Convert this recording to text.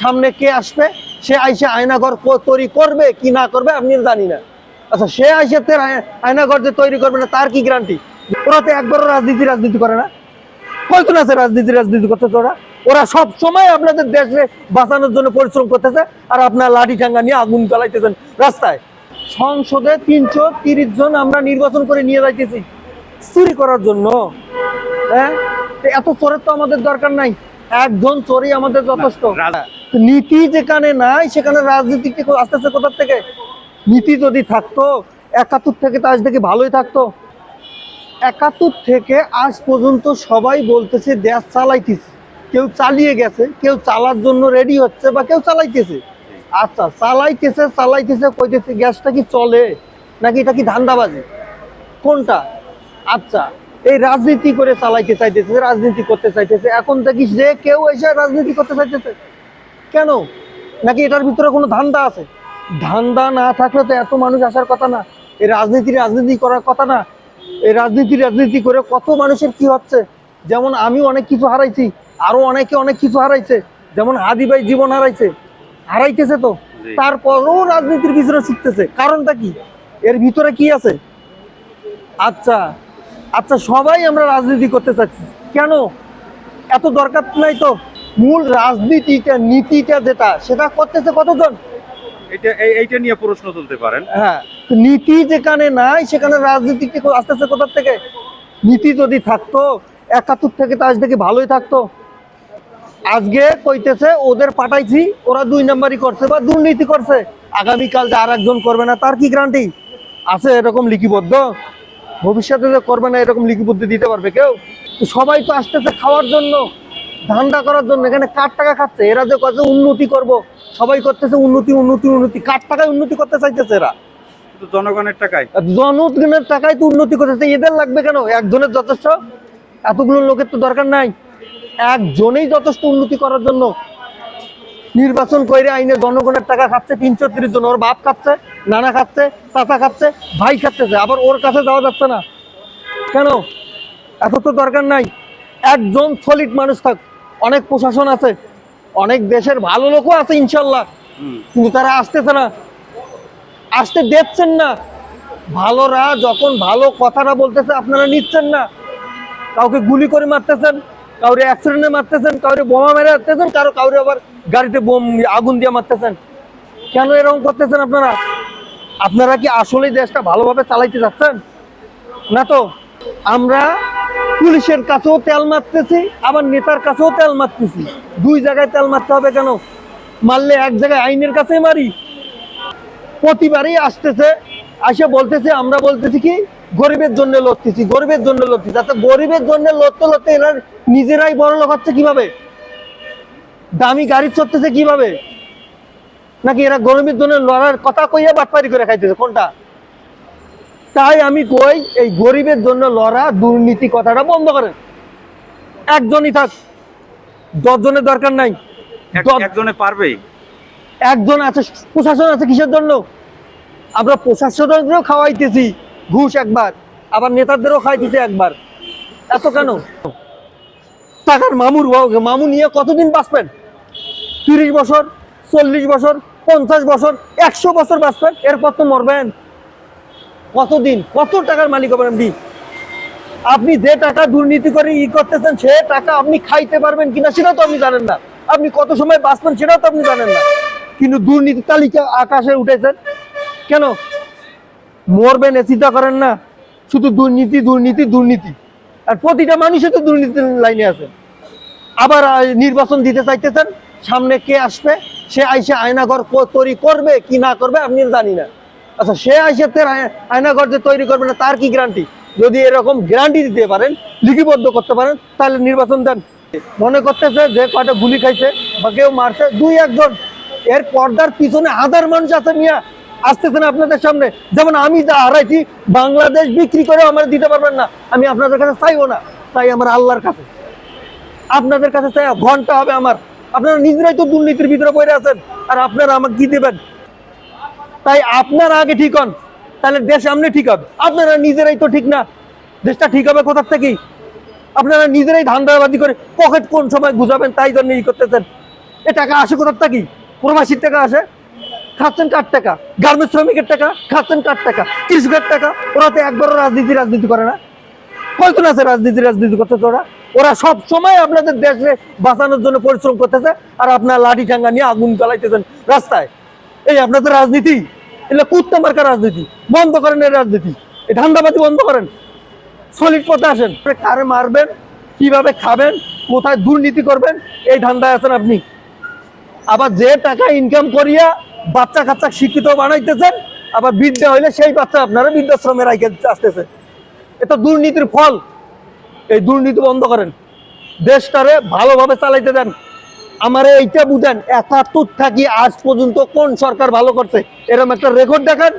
সামনে কে আসবে? সে আইসে আয়নাঘর তৈরি করবে কি না করবে আপনি জানি না। আচ্ছা সে আইসে আয়নাঘর যে তৈরি করবে না, তার কি গ্যারান্টি ওরা তো একবারও রাজনীতি রাজনীতি করে না। কয়জন আছে রাজনীতি রাজনীতি করতেছে ওরা? ওরা সব সময় আপনাদের দেশে বাঁচানোর জন্য পরিশ্রম করতেছে আর আপনার লাঠি ঠাঙ্গা নিয়ে আগুন জ্বালাইতেছেন রাস্তায়। সংসদে তিনশো তিরিশ জন আমরা নির্বাচন করে নিয়ে যাইতেছি। চুরি করার জন্য। হ্যাঁ? এত চোরের তো আমাদের দরকার নাই। একজন চোরই আমাদের যথেষ্ট। নীতি যেখানে নাই সেখানে রাজনীতি আসতেছে কোথার থেকে? নীতি যদি থাকতো একাত্তর থেকে তো আজ থেকে ভালোই থাকতো। একাত্তর থেকে আজ পর্যন্ত সবাই বলতেছে দেশ চালাইতেছে। কেউ চালিয়ে গেছে কেউ চালার জন্য রেডি হচ্ছে বা কেউ চালাইতেছে। আচ্ছা চালাইতেছে চালাইতেছে কইতেছে গ্যাসটা কি চলে? নাকি এটা কি ধান্দাবাজি? কোনটা? আচ্ছা এই রাজনীতি করে চালাইতে চাইতেছে রাজনীতি করতে চাইতেছে। এখন দেখি যে কেউ এসে রাজনীতি করতে চাইতেছে। কেন? নাকি এটার ভিতরে কোনো ধান্দা আছে? ধান্দা না থাকলে তো এত মানুষ আসার কথা না। এই রাজনীতি রাজনীতি করার কথা না। এই রাজনীতি রাজনীতি করে কত মানুষের কি হচ্ছে? যেমন আমি অনেক কিছু হারাইছি আরও অনেকে অনেক কিছু হারাইছে। যেমন হাদি ভাই জীবন হারাইছে হারাইতেছে তো। তারপরও রাজনীতির পিছনে ছুটতেছে। কারণটা কি? এর ভিতরে কি আছে? আচ্ছা আচ্ছা সবাই আমরা রাজনীতি করতে চাচ্ছি। কেন? এত দরকার নাই তো। মূল রাজনীতিটা নীতিটা যেটা সেটা করতেছে কতজন? এটা এই- এইটা নিয়ে প্রশ্ন তুলতে পারেন। হ্যাঁ তো নীতি যেখানে নাই সেখানে রাজনীতি কি আসতেছে কোথার থেকে? নীতি যদি থাকতো একাত্তর থেকে তো আজ থেকে ভালোই থাকতো। আজকে কইতেছে ওদের পাঠাইছি ওরা দুই নাম্বারই করছে বা দুর্নীতি করছে। আগামীকাল যে আর একজন করবে না তার কি গ্যারান্টি আছে এরকম লিখিবদ্ধ ভবিষ্যতে যে করবে না এরকম লিখিবদ্ধ দিতে পারবে কেউ? তো সবাই তো আসতেছে খাওয়ার জন্য ধান্দা করার জন্য। এখানে কার টাকা খাচ্ছে? এরা যে কত উন্নতি করব সবাই করতেছে উন্নতি উন্নতি উন্নতি। কার টাকায় উন্নতি করতে চাইতেছে এরা? জনগণের টাকায়। জনগণের টাকায় তো উন্নতি করতেছে। এদের লাগবে কেন? একজনের যথেষ্ট? এতগুলো লোকের তো দরকার নাই। একজনেই যথেষ্ট উন্নতি করার জন্য নির্বাচন করে আইনে জনগণের টাকা খাচ্ছে তিনশো তিরিশ জন। ওর বাপ খাচ্ছে নানা খাচ্ছে চাচা খাচ্ছে ভাই খাচ্ছে আবার ওর কাছে যাওয়া যাচ্ছে না। কেন? এত তো দরকার নাই। একজন সলিড মানুষ থাক। অনেক প্রশাসন আছে অনেক দেশের ভালো লোকও আছে ইনশাল্লাহ। কিন্তু তারা আসতেছে না। আসতে দেখছেন না। ভালোরা যখন ভালো কথাটা বলতেছে আপনারা নিচ্ছেন না। কাউকে গুলি করে মারতেছেন। কাউরে অ্যাক্সিডেন্টে মারতেছেন, কাউরে বোমা মেরে মারতেছেন কারও কাউরে আবার গাড়িতে বোম, আগুন দিয়ে মারতেছেন। কেন এরকম করতেছেন আপনারা? আপনারা কি আসলেই দেশটা ভালোভাবে চালাইতে যাচ্ছেন? না তো? আমরা পুলিশের কাছেও তেল মারতেছি, আবার নেতার কাছেও তেল মারতেছি। দুই জায়গায় তেল মারতে হবে কেন? মারলে এক জায়গায় আইনের কাছেই মারি। প্রতিবারই আসতেছে আসে বলতেছে আমরা বলতেছি কি গরিবের জন্য লড়তেছি গরিবের জন্য লড়তেছি। যাতে গরিবের জন্য লড়তে লড়তে এরা নিজেরাই বড় লোক হচ্ছে কীভাবে? দামি গাড়ি চড়তেছে কীভাবে? নাকি এরা গরিবের জন্য লড়ার কথা কইয়া বাটপারি করে খাইতেছে? কোনটা? তাই আমি কই এই গরিবের জন্য লড়া দুর্নীতি কথাটা বন্ধ করেন। একজনই থাক দশজনের দরকার নাই। এক- একজনে পারবে একজন আছে প্রশাসন আছে কিসের জন্য? আমরা প্রশাসনেরও খাওয়াইতেছি ঘুষ একবার, আবার নেতাদেরও খাওয়াইতেছি একবার। এত কেন? টাকার মামুর মামু নিয়ে কতদিন বাঁচবেন? তিরিশ বছর, চল্লিশ বছর, পঞ্চাশ বছর, একশো বছর বাঁচবেন, এরপর তো মরবেন। কতদিন? কত টাকার মালিক হবেন আপনি? আপনি যে টাকা দুর্নীতি করে ই করতেছেন, সে টাকা আপনি খাইতে পারবেন কিনা সেটাও তো আপনি জানেন না। আপনি কত সময় বাঁচবেন সেটাও তো আপনি জানেন না। কিন্তু দুর্নীতি তালিকা আকাশে উঠেছেন কেন? মরবেন এ চিন্তা করেন না। শুধু দুর্নীতি দুর্নীতি দুর্নীতি। আর প্রতিটা মানুষই তো দুর্নীতির লাইনে আছে। আবার নির্বাচন দিতে চাইতেছেন, সামনে কে আসবে? সে আইসে আয়নাঘর তৈরি করবে কি না করবে আপনি জানি না। আচ্ছা সে আইসে আয়নাঘর যে তৈরি করবে না, তার কি গ্যারান্টি যদি এরকম গ্যারান্টি দিতে পারেন, লিপিবদ্ধ করতে পারেন, তাহলে নির্বাচন দেন। মনে করতেছে যে কয়টা গুলি খাইছে বা কেউ মারছে, দুই একজন। এর পর্দার পিছনে হাজার মানুষ আছে মিয়া। আসতেছেন আপনাদের সামনে। যেমন আমি যা হারাইছি, বাংলাদেশ বিক্রি করে আমার দিতে পারবেন না। আমি আপনাদের কাছে চাইব না। চাই আমার আল্লাহর কাছে। আপনাদের কাছে চাই, ঘণ্টা হবে আমার। আপনারা নিজেরাই তো দুর্নীতির ভিতরে পড়ে আছেন, আর আপনারা আমাকে কি দেবেন? তাই আপনারা আগে ঠিক হন, তাহলে দেশ সামনে ঠিক হবে। আপনারা নিজেরাই তো ঠিক না, দেশটা ঠিক হবে কোথার থেকেই? আপনারা নিজেরাই ধান্দাবাজি করে পকেট কোন সময় গুজাবেন তাই জন্য ই করতেছেন। এ টাকা আসে কোথার টাকি প্রবাসীর টাকা আসে? খাচ্ছেন কার টাকা? গার্মেন্টস শ্রমিকের টাকা, খাচ্ছেন কার টাকা? কৃষকের টাকা? ওরা তো একবারও রাজনীতি রাজনীতি করে না। কয়জন আছে রাজনীতি রাজনীতি করতেছে ওরা? ওরা সব সময় আপনাদের দেশে বাঁচানোর জন্য পরিশ্রম করতেছে আর আপনার লাঠি ঠাঙ্গা নিয়ে আগুন জ্বালাইতেছেন রাস্তায়। এই আপনাদের রাজনীতি? এগুলো কুত্তা মার্কা রাজনীতি। বন্ধ করেন এই রাজনীতি। এই ধান্দাবাজি বন্ধ করেন। সলিড পথে আসেন। কারে মারবেন? কীভাবে খাবেন? কোথায় দুর্নীতি করবেন? এই ধান্দায় আছেন আপনি। আবার যে টাকা ইনকাম করিয়া বাচ্চা কাচ্চা শিক্ষিত বানাইতেছেন, আবার বিদ্যা হইলে সেই বাচ্চা আপনারা বৃদ্ধাশ্রমে রাখে আসতেছে। এটা দুর্নীতির ফল। এই দুর্নীতি বন্ধ করেন। দেশটারে ভালোভাবে চালাইতে দেন। আমারে এইটা বুঝেন একাত্তর থাকি আজ পর্যন্ত কোন সরকার ভালো করছে? এরকম একটা রেকর্ড দেখান।